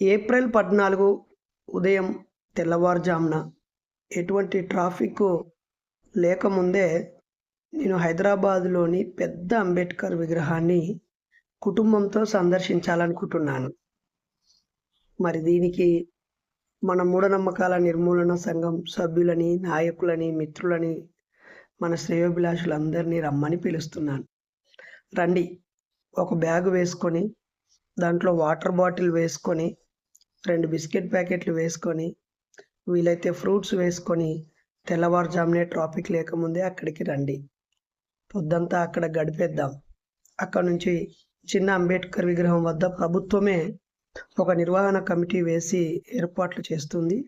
April పద్నాలుగు ఉదయం తెల్లవారుజామున ఎటువంటి ట్రాఫిక్ లేకముందే నేను హైదరాబాదులోని పెద్ద అంబేద్కర్ విగ్రహాన్ని కుటుంబంతో సందర్శించాలనుకుంటున్నాను. మరి దీనికి మన మూఢనమ్మకాల నిర్మూలన సంఘం సభ్యులని నాయకులని మిత్రులని మన శ్రేయోభిలాషులందరినీ రమ్మని పిలుస్తున్నాను. రండి ఒక బ్యాగ్ వేసుకొని దాంట్లో వాటర్ బాటిల్ వేసుకొని రెండు బిస్కెట్ ప్యాకెట్లు వేసుకొని వీలైతే ఫ్రూట్స్ వేసుకొని తెల్లవారుజామునే ట్రాఫిక్ లేకముందే అక్కడికి రండి. పొద్దంతా అక్కడ గడిపేద్దాం. అక్కడ నుంచి చిన్న అంబేద్కర్ విగ్రహం వద్ద ప్రభుత్వమే ఒక నిర్వహణ కమిటీ వేసి ఏర్పాట్లు చేస్తుంది.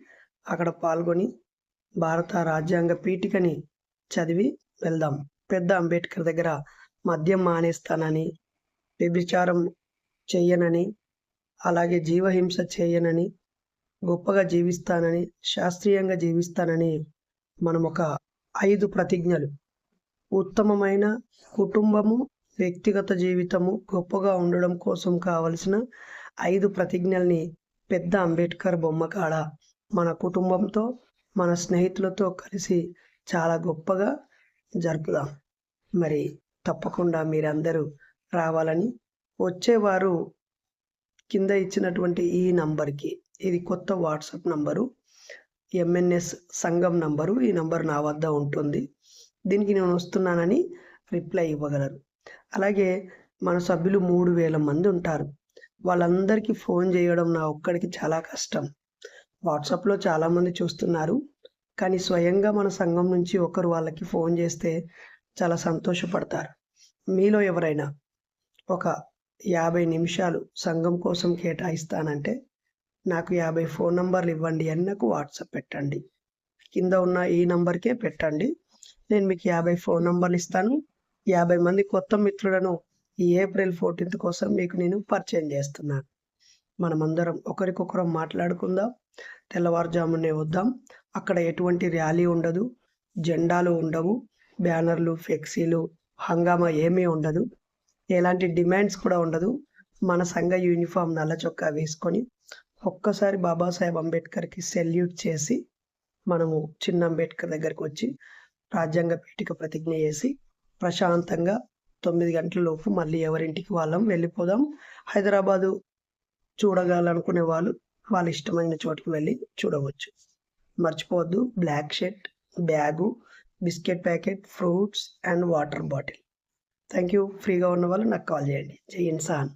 అక్కడ పాల్గొని భారత రాజ్యాంగ పీఠికని చదివి వెళ్దాం. పెద్ద అంబేద్కర్ దగ్గర మద్యం మానేస్తానని వ్యభిచారం చెయ్యనని అలాగే జీవహింస చేయనని గొప్పగా జీవిస్తానని శాస్త్రీయంగా జీవిస్తానని మనం ఒక ఐదు ప్రతిజ్ఞలు. ఉత్తమమైన కుటుంబము వ్యక్తిగత జీవితము గొప్పగా ఉండడం కోసం కావలసిన ఐదు ప్రతిజ్ఞల్ని పెద్ద అంబేద్కర్ బొమ్మ కాడ మన కుటుంబంతో మన స్నేహితులతో కలిసి చాలా గొప్పగా జరుపుదాం. మరి తప్పకుండా మీరందరూ రావాలని వచ్చేవారు కింద ఇచ్చినటువంటి ఈ నంబర్కి ఇది కొత్త వాట్సాప్ నంబరు ఎంఎన్ఎస్ సంఘం నంబరు ఈ నంబర్ నా వద్ద ఉంటుంది. దీనికి నేను వస్తున్నానని రిప్లై ఇవ్వగలరు. అలాగే మన సభ్యులు మూడు వేల మంది ఉంటారు. వాళ్ళందరికీ ఫోన్ చేయడం నా ఒక్కడికి చాలా కష్టం. వాట్సాప్లో చాలామంది చూస్తున్నారు. కానీ స్వయంగా మన సంఘం నుంచి ఒకరు వాళ్ళకి ఫోన్ చేస్తే చాలా సంతోషపడతారు. మీలో ఎవరైనా ఒక యాభై నిమిషాలు సంఘం కోసం కేటాయిస్తానంటే నాకు యాభై ఫోన్ నంబర్లు ఇవ్వండి అని నాకు వాట్సాప్ పెట్టండి. కింద ఉన్న ఈ నంబర్కే పెట్టండి. నేను మీకు యాభై ఫోన్ నంబర్లు ఇస్తాను. యాభై మంది కొత్త మిత్రులను ఈ ఏప్రిల్ ఫోర్టీన్త్ కోసం మీకు నేను పరిచయం చేస్తున్నాను మనమందరం ఒకరికొకరం మాట్లాడుకుందాం. తెల్లవారుజామునే వద్దాం. అక్కడ ఎటువంటి ర్యాలీ ఉండదు. జెండాలు ఉండవు. బ్యానర్లు ఫ్లెక్సీలు హంగామా ఏమీ ఉండదు. ఎలాంటి డిమాండ్స్ కూడా ఉండదు. మన సంఘ యూనిఫామ్ నల్ల చొక్కా వేసుకొని ఒక్కసారి బాబాసాహెబ్ అంబేద్కర్కి సెల్యూట్ చేసి మనము చిన్న అంబేద్కర్ దగ్గరకు వచ్చి రాజ్యాంగ పీఠిక ప్రతిజ్ఞ చేసి ప్రశాంతంగా తొమ్మిది గంటల లోపు మళ్ళీ ఎవరింటికి వాళ్ళం వెళ్ళిపోదాం. హైదరాబాదు చూడగాలనుకునే వాళ్ళు వాళ్ళ ఇష్టమైన చోటుకి వెళ్ళి చూడవచ్చు. మర్చిపోవద్దు black shirt bag biscuit packet fruits and water bottle. Thank you ఫ్రీగా ఉన్న వాళ్ళు నాకు కాల్ చేయండి. జై ఇన్సాన్.